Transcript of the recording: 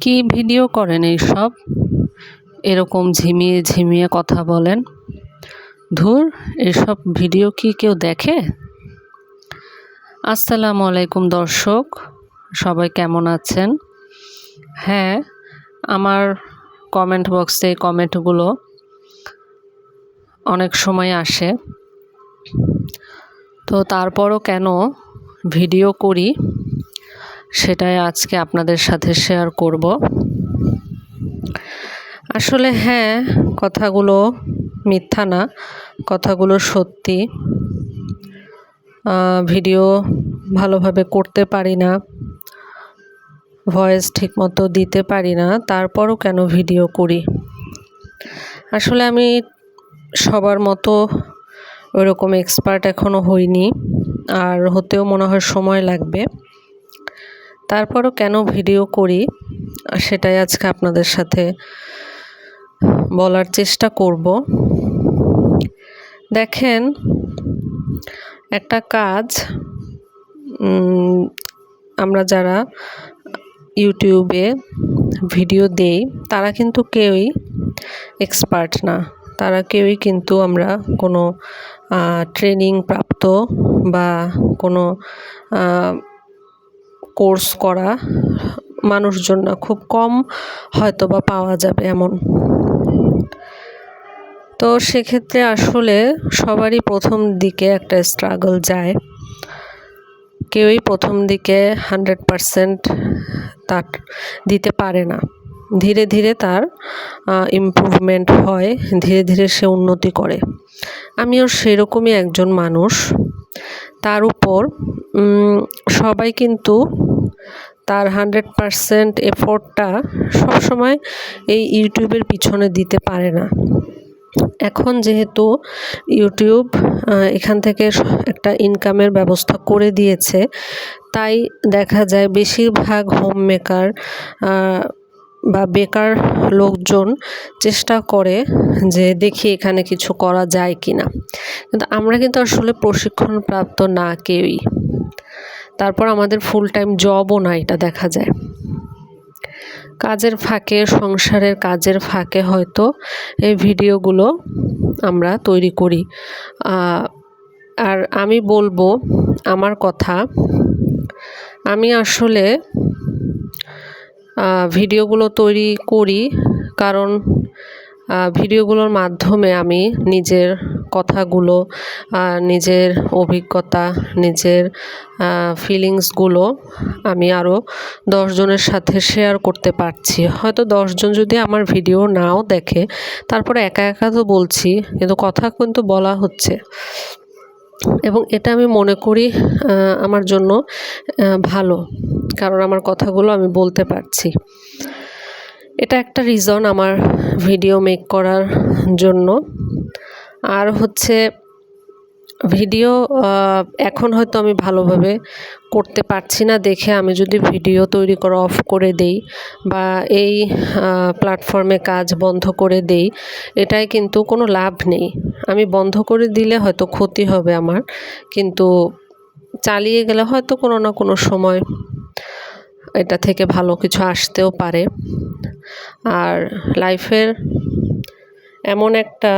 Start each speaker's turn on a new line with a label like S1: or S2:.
S1: কি ভিডিও করেন এইসব? এরকম ঝিমিয়ে ঝিমিয়ে কথা বলেন। ধুর, এসব ভিডিও কি কেউ দেখে? আসসালামু আলাইকুম দর্শক, সবাই কেমন আছেন? হ্যাঁ আমার কমেন্ট বক্সে কমেন্টগুলো অনেক সময় আসে। তো তারপরও কেন ভিডিও করি? সেটাই আজকে আপনাদের সাথে শেয়ার করব। আসলে হ্যাঁ কথাগুলো মিথ্যা না, কথাগুলো সত্যি। ভিডিও ভালোভাবে করতে পারি না ভয়েস ঠিকমতো দিতে পারি না, তারপরও কেন ভিডিও করি? আসলে আমি সবার মতো ওরকম এক্সপার্ট এখনও হইনি, আর হতেও মনে হয় সময় লাগবে। তারপরও কেন ভিডিও করি? সেটাই আজকে আপনাদের সাথে বলার চেষ্টা করব। দেখেন, একটা কাজ আমরা যারা ইউটিউবে ভিডিও দেই, তারা কিন্তু কেউই এক্সপার্ট না। তারা কেউই কিন্তু আমরা কোনো ট্রেনিং প্রাপ্ত বা কোনো কোর্স করা মানুষজন না, খুব কম হয়তো বা পাওয়া যাবে এমন। তো সেক্ষেত্রে আসলে সবারই প্রথম দিকে একটা স্ট্রাগল যায়। কেউই প্রথম দিকে হান্ড্রেড পারসেন্ট তার দিতে পারে না। ধীরে ধীরে তার ইমপ্রুভমেন্ট হয়, ধীরে ধীরে সে উন্নতি করে। আমিও সেরকমই একজন মানুষ। তার উপর সবাই কিন্তু তার হান্ড্রেড পারসেন্ট এফোর্টটা সবসময় এই ইউটিউবের পিছনে দিতে পারে না। এখন যেহেতু ইউটিউব এখান থেকে একটা ইনকামের ব্যবস্থা করে দিয়েছে, তাই দেখা যায় বেশিরভাগ হোম মেকার বা বেকার লোকজন চেষ্টা করে যে দেখি এখানে কিছু করা যায় কি না কিন্তু আমরা কিন্তু আসলে প্রশিক্ষণপ্রাপ্ত না কেউই। তারপর আমাদের ফুল টাইম জবও না এটা দেখা যায়। কাজের ফাঁকে, সংসারের কাজের ফাঁকে হয়তো এই ভিডিওগুলো আমরা তৈরি করি। আর আমি বলব, আমার কথা, আমি আসলে ভিডিওগুলো তৈরি করি। কারণ ভিডিওগুলোর মাধ্যমে আমি নিজের কথাগুলো নিজের অভিজ্ঞতা, নিজের ফিলিংসগুলো আমি আরও দশজনের সাথে শেয়ার করতে পারছি। হয়তো দশজন যদি আমার ভিডিও নাও দেখে, তারপরে একা একা তো বলছি, কিন্তু কথা কিন্তু বলা হচ্ছে। এবং এটা আমি মনে করি আমার জন্য ভালো। কারণ আমার কথাগুলো আমি বলতে পারছি। এটা একটা রিজন আমার ভিডিও মেক করার জন্য। আর হচ্ছে ভিডিও এখন হয়তো আমি ভালোভাবে করতে পারছি না দেখে আমি যদি ভিডিও তৈরি করা, অফ করে দেই বা এই প্ল্যাটফর্মে কাজ বন্ধ করে দেই, এটাই কিন্তু কোনো লাভ নেই। আমি বন্ধ করে দিলে হয়তো ক্ষতি হবে আমার, কিন্তু চালিয়ে গেলে হয়তো কোনো না কোনো সময় এটা থেকে ভালো কিছু আসতেও পারে। আর লাইফের এমন একটা